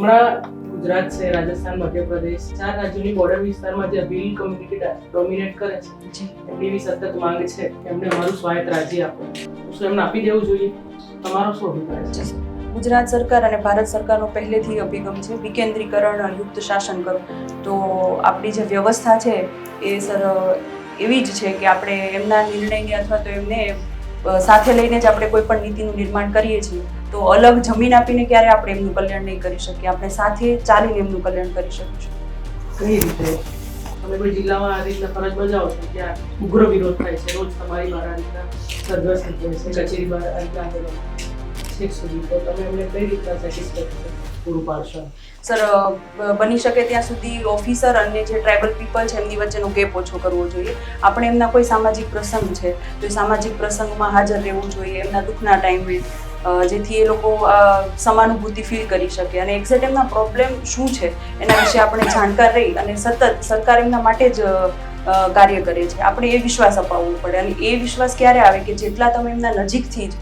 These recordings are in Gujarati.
હમણાં ગુજરાત છે રાજસ્થાન મધ્યપ્રદેશ ચાર રાજ્યોની બોર્ડર વિસ્તારમાં જે અભિલ કમ્યુનિટી ડોમિનેટ કરે છે. એમની એવી સતત માંગ છે કે એમને અમારું સ્વાયત્ત રાજ્ય આપો. શું એમને આપી દેવું જોઈએ? તમારો શું અભિપ્રાય છે? ગુજરાત સરકાર અને ભારત સરકારનો પહેલેથી અભિગમ છે વિકેન્દ્રીકરણ યુક્ત શાસન કરવું. તો આપણી જે વ્યવસ્થા છે એ સર એવી જ છે કે આપણે એમના નિર્ણયને અથવા તો એમને સાથે લઈને જ આપણે કોઈ પણ નીતિનું નિર્માણ કરીએ છીએ, તો અલગ જમીન આપીને ક્યારે આપણે એમનું કલ્યાણ નહીં કરી શકીએ? આપણે સાથે ચાલીને એમનું કલ્યાણ કરી શકીશું. કઈ રીતે? તમે કોઈ જિલ્લામાં આ રીતના ફરજ બજાવો છો ત્યાં ઉગ્ર વિરોધ થાય છે? રોજ તમારી આ રીતના સરઘસ નીકળે છે, કચેરી બહાર આંદોલન છેક સુધી. તો તમે એમને કઈ રીતના સેટિસ્ફેક્શન પૂરું પાડશો. સર બની શકે ત્યાં સુધી ઓફિસર અને જે ટ્રાઇબલ પીપલ છે એમની વચ્ચેનો ગેપ ઓછો કરવો જોઈએ. આપણે એમના કોઈ સામાજિક પ્રસંગ છે તો એ સામાજિક પ્રસંગમાં હાજર રહેવું જોઈએ એમના દુઃખના ટાઈમે જેથી એ લોકો સમાનુભૂતિ ફીલ કરી શકે. અને એક્ઝેક્ટ એમના પ્રોબ્લેમ શું છે એના વિશે આપણે જાણકાર રહી અને સતત સરકાર એમના માટે જ કાર્ય કરે છે. આપણે એ વિશ્વાસ અપાવવો પડે. અને એ વિશ્વાસ ક્યારે આવે કે જેટલા તમે એમના નજીકથી જ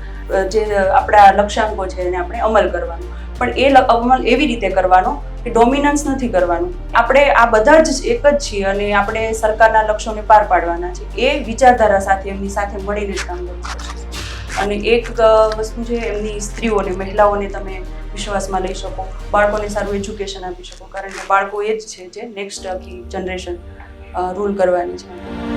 જે આપણા લક્ષ્યાંકો છે એને આપણે અમલ કરવાનો. પણ એ અમલ એવી રીતે કરવાનો કે ડોમિનન્સ નથી કરવાનું. આપણે આ બધા જ એક જ છીએ અને આપણે સરકારના લક્ષ્યોને પાર પાડવાના છે. એ વિચારધારા સાથે એમની સાથે મળીને જ કામ કરવું અને એક વસ્તુ છે એમની સ્ત્રીઓને મહિલાઓને તમે વિશ્વાસમાં લઈ શકો. બાળકોને સારું એજ્યુકેશન આપી શકો. કારણ કે બાળકો એ જ છે જે નેક્સ્ટ જનરેશન રૂલ કરવાની છે.